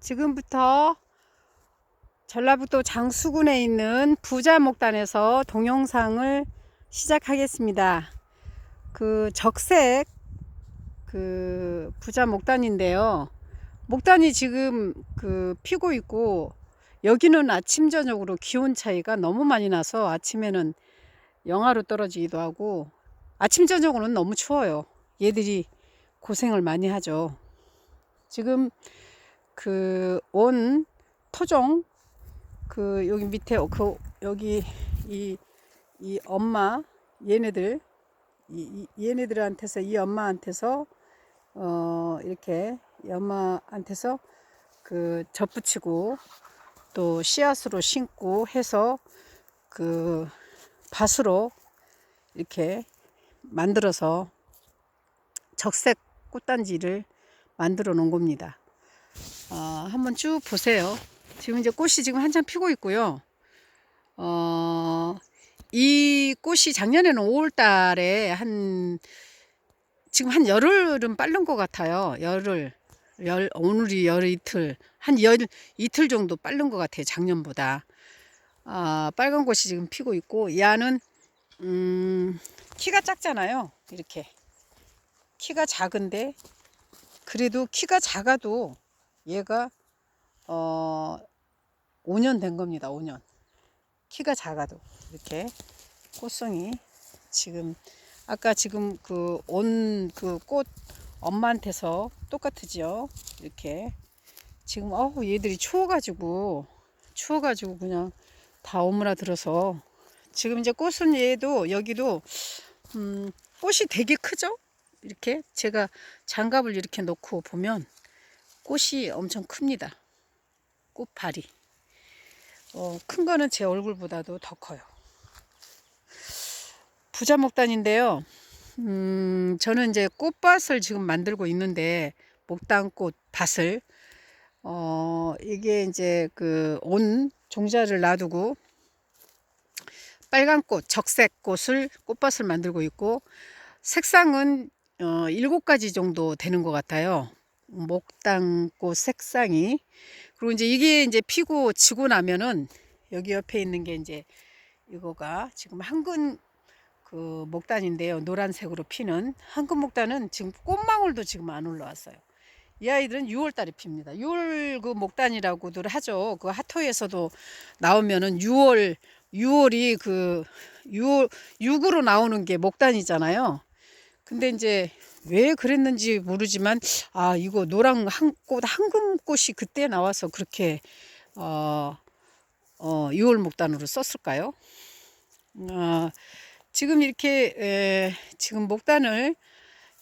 지금부터 전라북도 장수군에 있는 부자목단에서 동영상을 시작하겠습니다. 그 적색 그 부자목단인데요. 목단이 지금 그 피고 있고 여기는 아침 저녁으로 기온 차이가 너무 많이 나서 아침에는 영하로 떨어지기도 하고 아침 저녁으로는 너무 추워요. 얘들이 고생을 많이 하죠. 지금 그온 토종 그 여기 밑에 그 여기 이 이 엄마 얘네들 이, 이 얘네들한테서 이 엄마한테서 어 이렇게 이 엄마한테서 그 접붙이고 또 씨앗으로 심고 해서 그 밭으로 이렇게 만들어서 적색 꽃단지를 만들어 놓은 겁니다. 어, 한번 쭉 보세요. 지금 이제 꽃이 지금 한참 피고 있고요. 어, 이 꽃이 작년에는 5월 달에 한, 지금 한 열흘은 빠른 것 같아요. 열흘. 열, 오늘이 열 이틀. 한 열 이틀 정도 빠른 것 같아요. 작년보다. 아, 빨간 꽃이 지금 피고 있고, 이 안은, 음, 키가 작잖아요. 이렇게. 키가 작은데, 그래도 키가 작아도 얘가 어 5년 된 겁니다. 5년. 키가 작아도 이렇게 꽃송이 지금 아까 지금 그 온 그 꽃 엄마한테서 똑같으지요. 이렇게 지금 어우 얘들이 추워가지고 추워가지고 그냥 다 오므라들어서 지금 이제 꽃은 얘도 여기도 음 꽃이 되게 크죠. 이렇게 제가 장갑을 이렇게 놓고 보면 꽃이 엄청 큽니다. 꽃발이. 어, 큰 거는 제 얼굴보다도 더 커요. 부자 목단인데요. 음, 저는 이제 꽃밭을 지금 만들고 있는데, 목단꽃 밭을, 어, 이게 이제 그 온 종자를 놔두고, 빨간 꽃, 적색 꽃을, 꽃밭을 만들고 있고, 색상은 어, 일곱 가지 정도 되는 것 같아요. 목당꽃 색상이. 그리고 이제 이게 이제 피고 지고 나면은 여기 옆에 있는 게 이제 이거가 지금 한근 그 목단인데요. 노란색으로 피는 한근 목단은 지금 꽃망울도 지금 안 올라왔어요. 이 아이들은 6월 달에 핍니다. 6월 그 목단이라고들 하죠. 그 하토에서도 나오면은 6월 6월이 그 6월 6으로 나오는 게 목단이잖아요. 근데 이제 왜 그랬는지 모르지만 아 이거 노랑 한꽃 황금꽃이 그때 나와서 그렇게 어, 어 6월 목단으로 썼을까요? 어, 지금 이렇게 에, 지금 목단을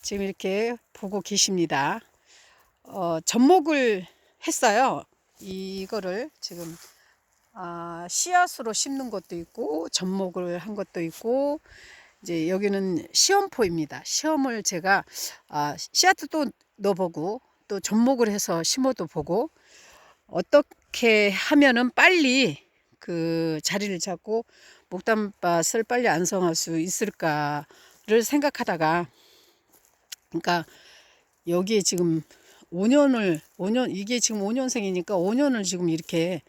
지금 이렇게 보고 계십니다. 어, 접목을 했어요. 이거를 지금 아, 씨앗으로 심는 것도 있고 접목을 한 것도 있고 이제 여기는 시험포입니다. 시험을 제가 아, 씨앗도 또 넣어보고 또 접목을 해서 심어도 보고 어떻게 하면은 빨리 그 자리를 잡고 목단밭을 빨리 안성할 수 있을까를 생각하다가 그러니까 여기에 지금 5년을 5년 이게 지금 5년생이니까 5년을 지금 이렇게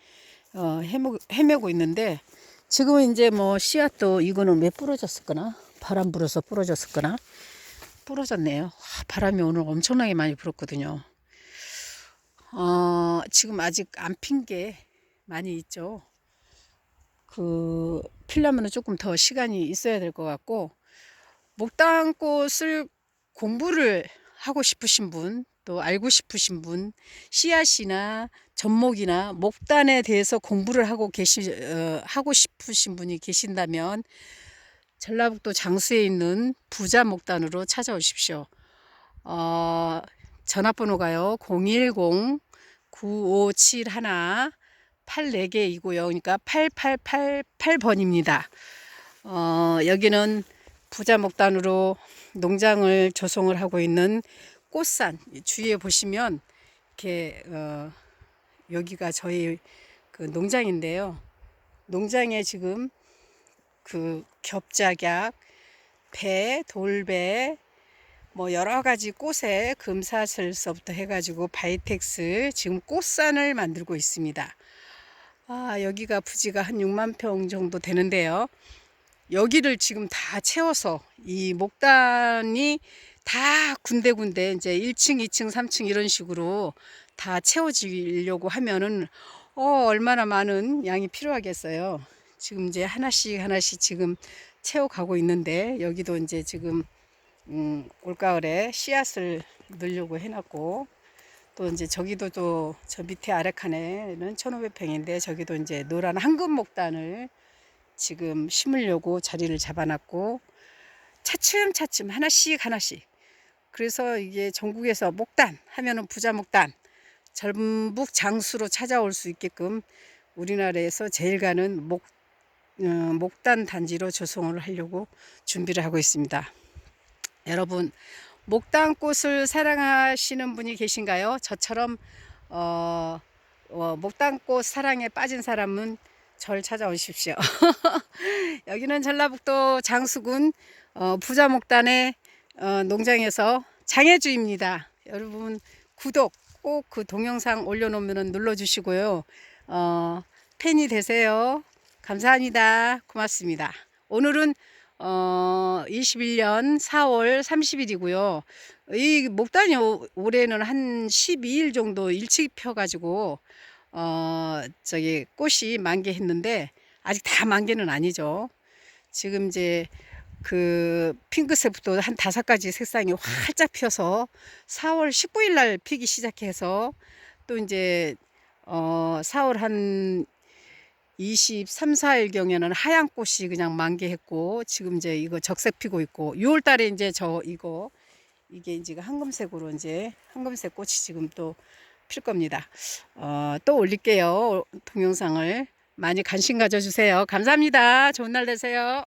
어, 헤매고, 헤매고 있는데 지금은 이제 뭐 씨앗도 이거는 왜 부러졌을거나 바람 불어서 부러졌을거나 부러졌네요. 와, 바람이 오늘 엄청나게 많이 불었거든요. 어, 지금 아직 안 핀 게 많이 있죠. 그 필려면 조금 더 시간이 있어야 될 것 같고 목당꽃을 공부를 하고 싶으신 분, 또 알고 싶으신 분, 씨앗이나 접목이나 목단에 대해서 공부를 하고 계시 어, 하고 싶으신 분이 계신다면 전라북도 장수에 있는 부자 목단으로 찾아오십시오. 어, 전화번호가요. 010 9571 84개이고요. 그러니까 8888번입니다. 어, 여기는 부자 목단으로 농장을 조성을 하고 있는 꽃산 주위에 보시면 이렇게 어, 여기가 저희 그 농장인데요. 농장에 지금 그 겹작약, 배, 돌배, 뭐 여러 가지 꽃에 금사슬서부터 해가지고 바이텍스 지금 꽃산을 만들고 있습니다. 아, 여기가 부지가 한 6만 평 정도 되는데요. 여기를 지금 다 채워서 이 목단이 다 군데군데 이제 1층, 2층, 3층 이런 식으로 다 채워지려고 하면은 어, 얼마나 많은 양이 필요하겠어요. 지금 이제 하나씩 하나씩 지금 채워가고 있는데 여기도 이제 지금 음, 올가을에 씨앗을 넣으려고 해놨고 또 이제 저기도 또 저 밑에 아래칸에는 1500평인데 저기도 이제 노란 황금 목단을 지금 심으려고 자리를 잡아놨고 차츰차츰 하나씩 하나씩. 그래서 이게 전국에서 목단 하면은 부자 목단 전북 장수로 찾아올 수 있게끔 우리나라에서 제일 가는 목 어, 목단 단지로 조성을 하려고 준비를 하고 있습니다. 여러분 목단꽃을 사랑하시는 분이 계신가요? 저처럼 어, 어, 목단꽃 사랑에 빠진 사람은 절 찾아오십시오. 여기는 전라북도 장수군 어, 부자목단의 어, 농장에서 장혜주입니다. 여러분 구독 꼭 그 동영상 올려놓으면 눌러주시고요. 어, 팬이 되세요. 감사합니다. 고맙습니다. 오늘은 어, 21년 4월 30일이고요. 이 목단이 오- 올해는 한 12일 정도 일찍 펴가지고 어, 저기 꽃이 만개했는데 아직 다 만개는 아니죠. 지금 이제 그 핑크색부터 한 다섯 가지 색상이 활짝 펴서 4월 19일 날 피기 시작해서 또 이제 어 4월 한 23, 4일 경에는 하얀 꽃이 그냥 만개했고 지금 이제 이거 적색 피고 있고 6월 달에 이제 저 이거 이게 이제 황금색으로 이제 황금색 꽃이 지금 또 필 겁니다. 어, 또 올릴게요. 동영상을 많이 관심 가져주세요. 감사합니다. 좋은 날 되세요.